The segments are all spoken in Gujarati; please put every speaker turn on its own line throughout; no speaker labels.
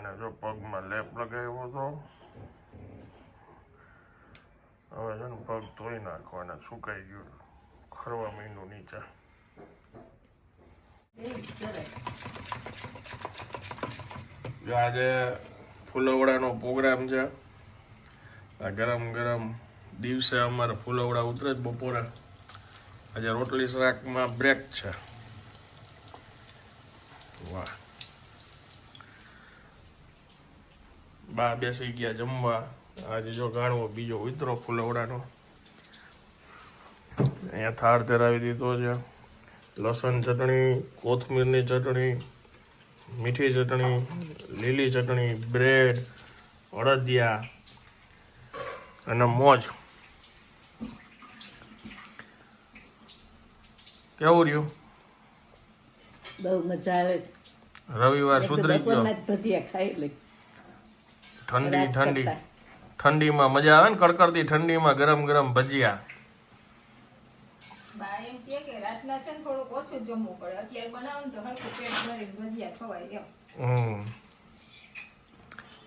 બાને જો પગમાં લેપ લગાવ્યો હતો હવે છે ને પગ ધોઈ નાખવાના સુકાઈ ગયું ખરવા મહિનો નીચે. જો આજે ફૂલવડાનો પ્રોગ્રામ છે. આ ગરમ ગરમ દિવસે અમારે ફૂલવડા ઉતરે જ બપોરે. આજે રોટલી શાકમાં બ્રેક છે. વાહ. બા બેસી ગયા જમવા. આજે જો ગાણવો બીજો ઉતરો ફૂલવડાનો. અહીંયા થાળ ધરાવી દીધો છે. લસણ ચટણી કોથમીરની ચટણી મીઠી ચટણી લીલી ચટણી બ્રેડ અડદિયા અને મોજ. કેવું રહ્યું?
બહુ મજા આવે
રવિવાર સુધરી ગયો.
ભજીયા ખાઈ લઈ
ઠંડી ઠંડી. ઠંડીમાં મજા આવે ને કડકડતી ઠંડીમાં ગરમ ગરમ ભજીયા.
બા એમ કહે કે રાતના છે ને થોડુંક ઓછું જમવું પડે. અત્યારે બનાવો ને તો હરખું પેટ ભરીને ભજીયા ખવાય એમ.
હમ.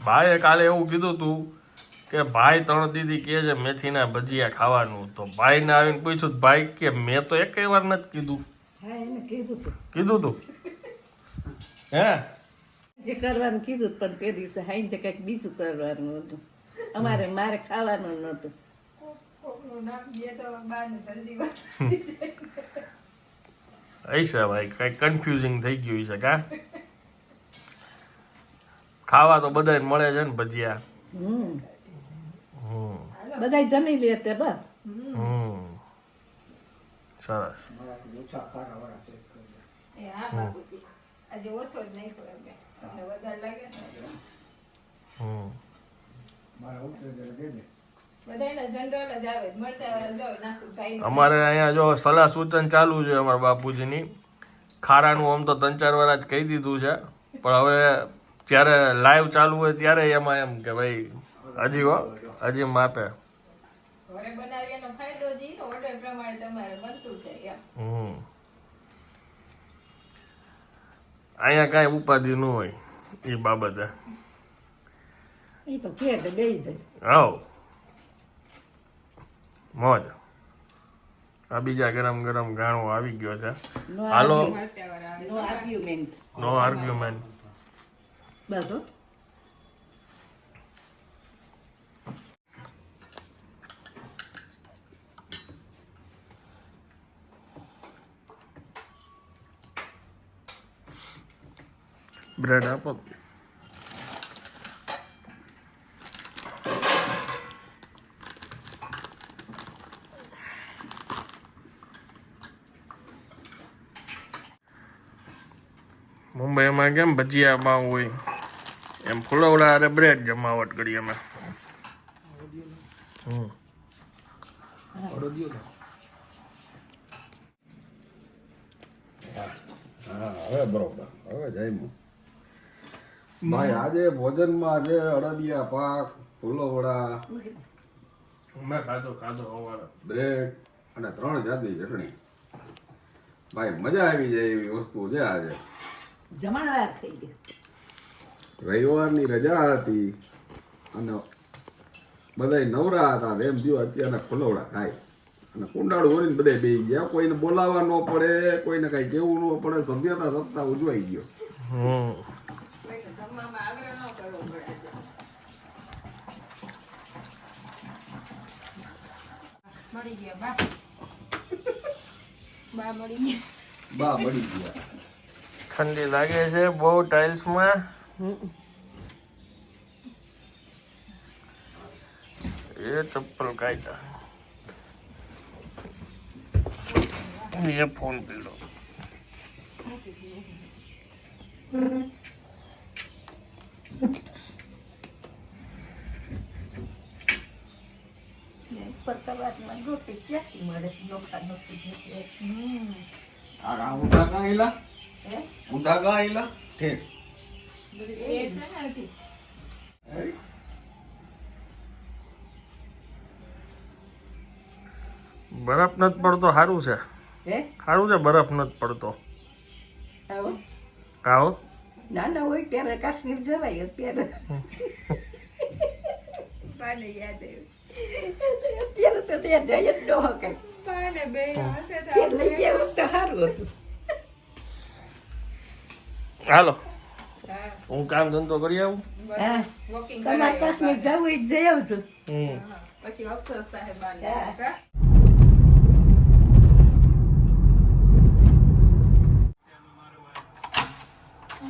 ભાઈએ કાલે એવું કીધું તું કે ભાઈ ત્રણ દીદી કે છે મેથીના ભજીયા ખાવાનું. તો ભાઈને આવીને પૂછ્યું તો ભાઈ કે મેં તો એકેય વાર નથી કીધું.
કીધું તું.
કીધું તું? હે?
જે કરવાનું કીધું પણ તે દિવસે હાઈ તે કંઈક બીજું કરવાનું હતું. અમારે મારે ખાવાનું નહોતું.
હશે ભાઈ કઈ કન્ફ્યુઝિંગ થઈ ગયું છે કા? ખાવા તો બધાય મળે છે ને ભજીયા.
હમ.
હમ.
બધા જમી લે તે બસ.
હમ. સરસ.
આજે ઓછો જ નહીં તમને વધારે લાગે છે.
હમ. અમારે અહીંયા જો સલાહ સૂચન ચાલુ છે અમારા બાપુજીની. ખારાનું આમ તો ત્રણ ચાર વાર જ કહી દીધું છે. પણ હવે જ્યારે લાઈવ ચાલુ હોય ત્યારે એમાં એમ કે ભાઈ હજી હો હજી માપે.
ઘરે બનાવી એનો ફાયદો જી ઓર્ડર પ્રમાણે તમારે બનતું છે એમ.
હમ. અહીંયા કાંઈ ઉપાધિ ન હોય એ બાબતે.
એ તો કે
આવ મોજ. આ બીજા ગરમ ગરમ ગાણો આવી ગયો છે. હાલો.
No argument.
No argument.
બસ હો.
બ્રેડ આપો મુંબઈમાં કેમ ભજીયા પાઉં હોય એમ ફુલવડા અને બ્રેડ જમાવટ કરી અમે હમ
હા હવે બરોબર હવે જઈમું ભાઈ આજે ભોજનમાં છે અડદિયા પાક ફૂલોવડા
મેં ખાધો ખાધો હવારે.
બ્રેડ અને ત્રણ જાતની ચટણી. ભાઈ મજા આવી જાય એવી વસ્તુ છે આજે.
જમણવાર થઈ ગયો
રવિવારની રજા હતી અને બધા નવરા હતા એમ થયું અત્યારના ફૂલોવડા ખાય. અને કુંડાળું ભરીને બધા બે ગયા. કોઈને બોલાવવા ન પડે કોઈને કાંઈ કેવું ન પડે. સભ્યતા સત્તા ઉજવાઈ ગયો.
હમ
આગ્રહ ન કરવો પડે છે મળી ગયા બા. બા મળી ગયા.
બા મળી ગયા.
ઠંડી લાગે છે બહુ ટાઇલ્સમાં એ ચપ્પલ કાઢ્યા. એ ફોન પીડો
ક્યાંથી મળે નોખા નોખી
આ ઊંધા કાં ઊંધા કાં?
બરફ નથી પડતો સારું છે.
હે?
સારું છે બરફ નથી પડતો.
આવો.
ના
નાના હોય ત્યારે કાશ્મીર જવાય અત્યારે. યાદ આવ્યું. અત્યારે તો ત્યાં જઈ જ ન હકાય
પાને બે હશે તો
તે લઈ ગયા હોત તો સારું હતું
હાલો
હા.
કામ ધંધો કરી આવું
તમારે કાશ્મીર જવું તો જઈ આવજો.
હમ.
પછી અફસોસ થાય બાને.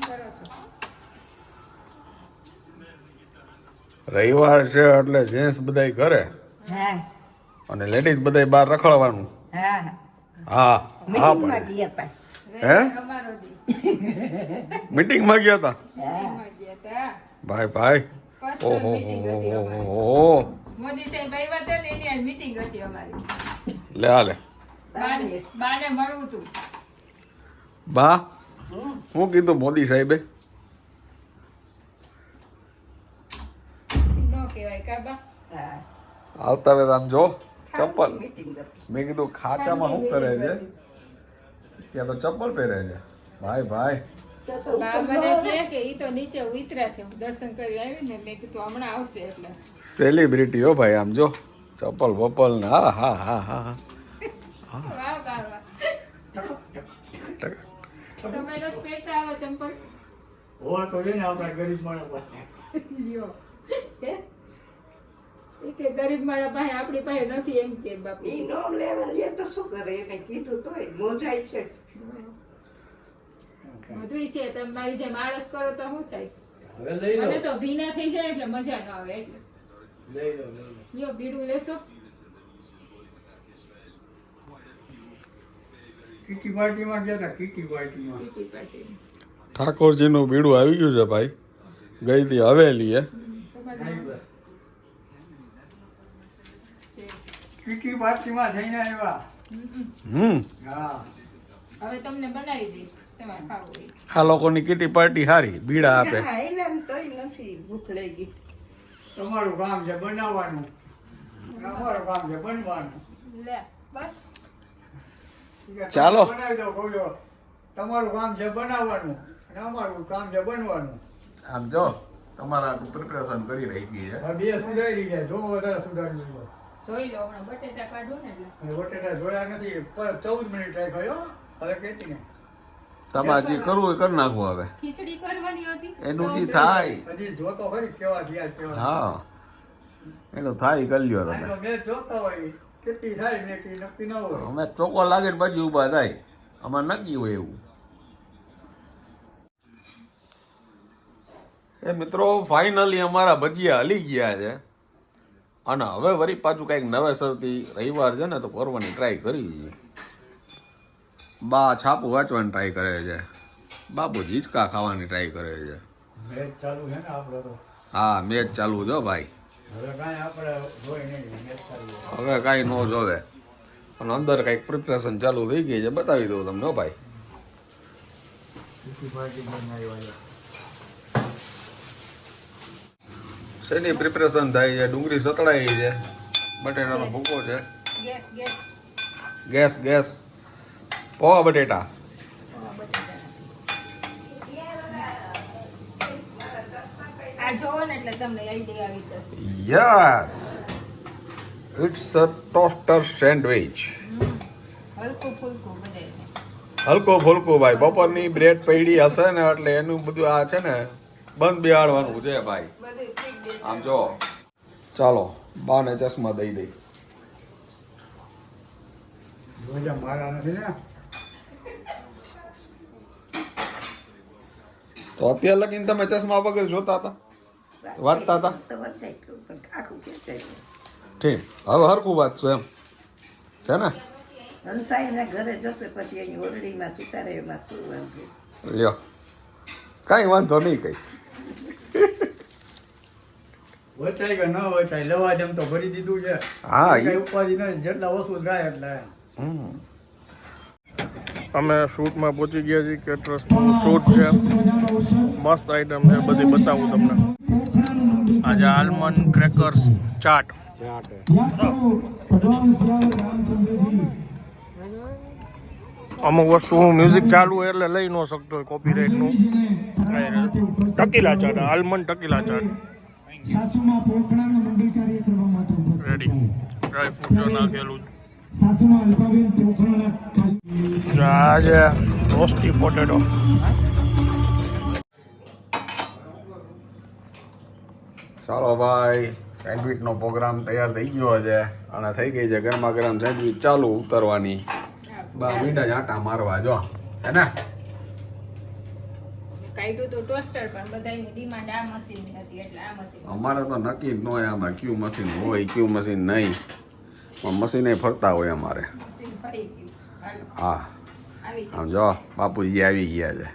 કરો છો?
રવિવાર છે એટલે જેન્ટ્સ બધાય ઘરે. અને લેડીઝ બધાય બહાર રખડવાનું.
હા
હા. હા પણ હે મીટિંગમાં ગયા હતા.
હા?
એમાં ગયા તા
ભાઈ ભાઈ. ઓહો ઓહો
મોદી સાહેબ આવ્યા હતા ને એની મીટિંગ હતી અમારી.
લે હાલે
બાને બાને મળવું હતું.
બા શું કીધું મોદી સાહેબે
ન કહેવાય કા બા
હા
આવતા વેત આમ જો ચપ્પલ. મેં કીધું ખાચામાં શું કરે છે? ત્યાં તો ચપ્પલ પહેરે છે. ભાઈ ભાઈ.
તો તો
બા
ઉપર
મને
ન
કહે કે ઈ તો નીચે ઉતર્યા છે. દર્શન કરી આવી ને મેં કીધું હમણાં આવશે
સેલિબ્રિટી હો ભાઈ આમ જો. ચપ્પલ બપ્પલ ને હા હા હા હા
તમે લોકો પહેરતા આવો ચંપલ?
હોય તો ને આપણા ગરીબ માણસ?
ઈ કે ગરીબ માળા પાસે આપણી પાસે નથી એમ કે બાપુ.
ઈ નો લેવલ એ તો શું કરે? એને કીધું તોય મોજાય છે.
બધું છે તમે મારી જેમ આળસ કરો તો શું થાય?
હવે લઈ લો.
મને તો ભીના થઈ જાય એટલે મજા ન આવે એટલે.
લઈ લો લઈ લો.
લ્યો બીડું લેશો.
કીટી પાર્ટીમાં ગયા હતા કીટી પાર્ટીમાં.
ઠાકોરજીનું બીડું આવી ગયું છે ભાઈ. ગઈ હતી હવેલી એ
તમારે
કીટી પાર્ટીમાં થઈને આવ્યા.
હમ.
હા.
હવે તમને બનાવી દઈ તમારે ખાવું હોય.
આ લોકોની કીટી પાર્ટી હારી બીડા આપે.
હા એને આમ તોય નથી ભૂખ લઈ ગઈ
તમારું કામ છે બનાવવાનું. અમારું કામ છે બનવાનું.
લે બસ.
ચાલો.
બનાવી દો કોઈ તમારું કામ છે બનાવવાનું અને અમારું કામ છે બનવાનું.
આમ જો તમારા પ્રિપેરેશન કરી રહી ગઈ છે
બે સુધારી ગયા જો વધારે સુધારી
જોઈ લો હમણાં બટેટા કાઢો ને એટલે.
બટેટા જોયા નથી. ચૌદ મિનિટ રાખ્યો હવે કેટલી
તમારે જે કરવું હોય કરી? નાખવું હવે.
ખીચડી કરવાની હતી.
એનું જે થાય.
હજી જોતો ખરી કેવા થયા કેવા.
હા. એનું થાય કરી લ્યો તમે.
તો મેચ જોતા હોય. કેટલી થાય ને એટલી નક્કી ન હોય.
અમે ચોખ્ખો લાગે બાજુ ઊભા ઊભા થાય. અમારે નક્કી હોય એવું. એ મિત્રો ફાઇનલી અમારા ભજીયા હલી ગયા છે. અને હવે વળી પાછું કંઈક નવેસરથી રવિવાર છે ને તો કરવાની ટ્રાય કરી છે. બા છાપું વાંચવાની ટ્રાય કરે છે. બાપુ હિંચકા ખાવાની ટ્રાય કરે છે. હા મેચ ચાલુ જો ભાઈ.
હવે કાંઈ
ન જોવે. અને અંદર કંઈક પ્રિપરેશન ચાલુ થઈ ગઈ છે. બતાવી દઉં તમને ભાઈ. શેની પ્રિપરેશન થાય છે ડુંગળી સતળાઈ છે બટેટાનો ભૂકો છે.
ગેસ ગેસ
પોવા બટેટા. Yes it's a toaster sandwich
હલકો ફુલકો
ભાઈ. બપોરની બ્રેડ પડી હશે ને એટલે એનું બધું આ છે ને બંધ બેહાડવાનું છે ભાઈ.
બધું ઠીક દેશે
આમ જો. ચાલો બાને ચશ્મા દઈ દઈ
જોજા મારા નથી ને.
તો અત્યારે લગીને તમે ચશ્મા વગર જોતા હતા? વાંચતા હતા? ઠીક. હવે હરખું વાંચશું એમ. છે ને?
હંસાઈના ઘરે જશે પછી એની ઓરડીમાં સુતારે એમાં શું વાંધો?
લ્યો. કાંઈ વાંધો નહીં કઈ.
વચાય કે ન વચાય લેવા જેમ તો ભરી દીધું છે.
હા,
એ ઉપાધિ નથી જેટલા ઓછું થાય એટલે
હમ.
અમે શૂટમાં પહોંચી ગયા છીએ કેટરસનું શૂટ છે. મસ્ત આઈટમ છે બધી બતાવું તમને. આજે આલમંડ ક્રેકર્સ ચાટ અમુક વસ્તુ હું મ્યુઝિક ચાલુ હોય એટલે લઈ ન શકતો હોય કોપીરાઇટનું ટકીલા ચાટ આલમંડ ટકીલા ચાટ
સાસુમાં પોખડાના મંડળ કાર્ય કરવા માટે ઉપસ્થિત
નાખેલું.
સાસુમાં અલ્પાબેન કાર્ય
આજે રોસ્ટી પોટેટો
ચાલો ભાઈ સેન્ડવિચનો પ્રોગ્રામ તૈયાર થઈ ગયો છે અને થઈ ગઈ છે ગરમા ગરમ સેન્ડવિચ ચાલુ ઉતરવાની. બા મીઠા જ આટા મારવા જો. હે ને?
કાઢ્યું તો ટોસ્ટર પણ બધાની ડિમાન્ડ આ મશીન હતી એટલે આ મશીન
અમારે તો નક્કી જ ન હોય આમાં ક્યુ મશીન હોય ક્યુ મશીન નહીં. પણ મશીને ફરતા હોય અમારે. હા. આમ જો બાપુજી આવી ગયા છે.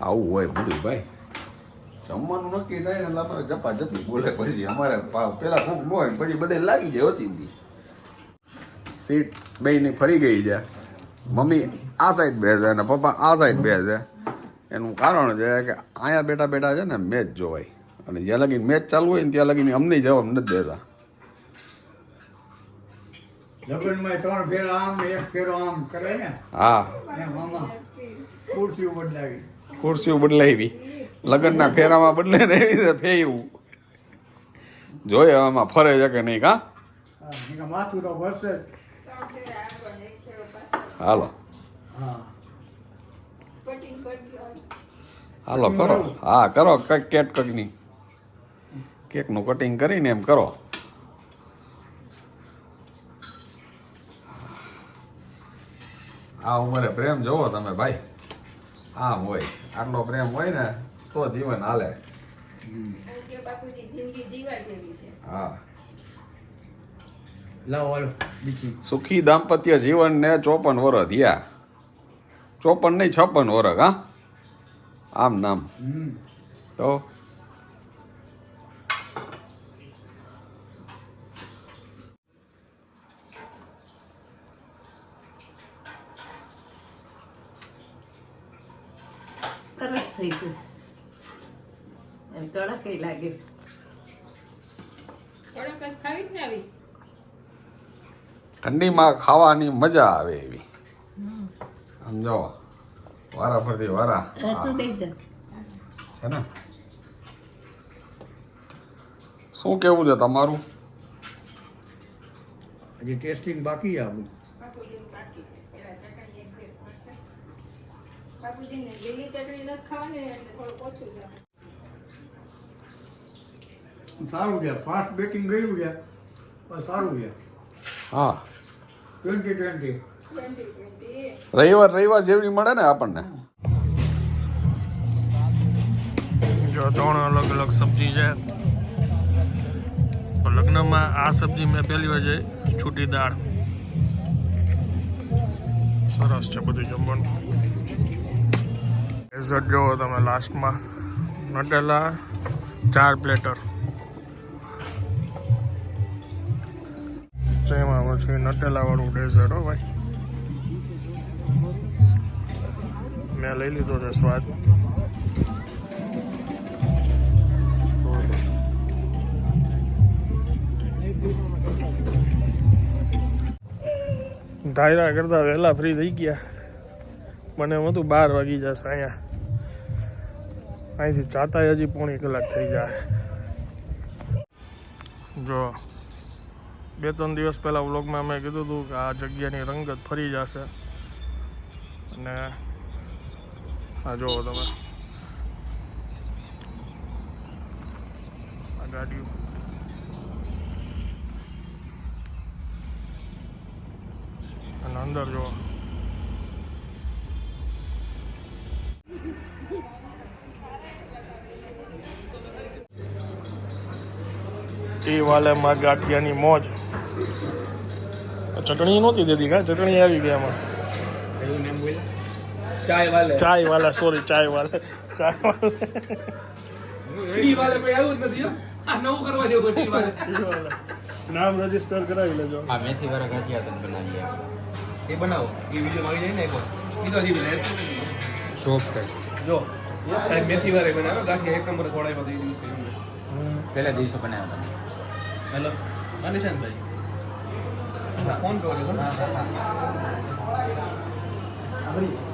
આવું હોય બધું ભાઈ. જમવાનું નક્કી થાય ને અમારે જપા જપી બોલે પછી અમારે પેલા કોક ન હોય પછી બધે લાગી જાય હોતી સીટ બેયની ફરી ગઈ છે. મમ્મી આ સાઈડ બેસે અને પપ્પા આ સાઈડ બેસે. એનું કારણ છે કે અહીંયા બેઠા બેઠા છે ને મેચ જોવાય. અને જ્યાં લગીને મેચ ચાલુ હોય ને ત્યાં લગીને અમને જવાબ નથી દેતા.
લગ્નમાં ત્રણ ફેરા આમ એક ફેરો આમ કરે ને
હા.
ખુરશીઓ બદલાવી.
ખુરશીઓ બદલાવી. લગ્નના ફેરામાં બદલે ને એવી રીતે ફેરવું જોઈએ આમાં ફરે છે કે નહીં કા
હા, માથું તો ભરશે
હાલો.
હા.
હાલો કરો. હા કરો કંઈક કેટ કંઈકની કેકનું કટિંગ કરીને એમ કરો. આ ઉંમરે પ્રેમ જોવો તમે ભાઈ. આમ હોય આટલો પ્રેમ હોય ને તો જીવન હાલે.
કે બાપુજી જિંદગી જીવા જેવી છે.
હા. સુખી દાંપત્ય જીવન ને ચોપન વર્ષ થયા. ચોપન નહીં છપ્પન ઓરખ હા? આમ નામ. તો
સરસ થઈ ગયું. અને કડક લાગે છે.
કડક જ ખાવી જ ને આવી?
ઠંડીમાં ખાવાની મજા આવે એવી. સમજો વારા ફરતી વારા. છે ને? શું કેવું છે તમારું?
હજી ટેસ્ટિંગ બાકી
આવે.
સારું છે. ફાસ્ટ બેકિંગ કર્યું છે. સારું છે.
હા.
ટ્વેન્ટી ટ્વેન્ટી
રવિવાર રવિવાર જેવડી મળે ને આપણને.
જો ત્રણ અલગ અલગ સબ્જી છે. લગ્નમાં આ સબ્જી મેં પહેલી વાર છે છૂટી દાળ. સરસ છે બધું જમવાનું. ડેઝર્ટ જોવો તમે લાસ્ટમાં નટેલા ચાર પ્લેટર જેમાં પછી નટેલા વાળું ડેઝર્ટ હો ભાઈ. મેં લઈ લીધો છે સ્વાદ. ધાયરા કરતા વહેલા ફ્રી થઈ ગયા. મને એમ હતું બાર વાગી જશે અહીંયા. અહીંથી જાતા હજી પોણી કલાક થઈ જાય. જો, બે ત્રણ દિવસ પહેલાં વ્લોગમાં મેં કીધું હતું કે આ જગ્યાની રંગત ફરી જશે. અને આ જુઓ તમે. આ ગાડીઓ. અને અંદર જોવો. એ વાલે માં ગાંઠિયાની મોજ. ચટણી નહોતી દેતી કા? ચટણી આવી ગઈ એમાં
એવું નામ બોલ્યા ચાય વાલે
ચાય વાલા સોરી ચાય વાલા ચાય વાલા
ઈ વાલે કોઈ આવ્યું જ નથી હો.
આ નવું કરવા જેવું ટીવી વાળે
નામ રજિસ્ટર કરાવી લેજો
આ મેથી વાળા ગાંઠિયા તમે બનાવીએ
એ બનાવો એ વીડિયો આવી જાય ને એકવાર એ તો હજી બનાવે
સોફ્ટ
જો સાહેબ મેથી વાળે બનાવે ગાંઠિયા એક નંબર ખવડાવ્યા હતા એ દિવસે એમને
પહેલા દિવસે બનાવ્યા હતા
હેલો હા નિશાંતભાઈ હા ફોન કરો છો ને? ઓકે.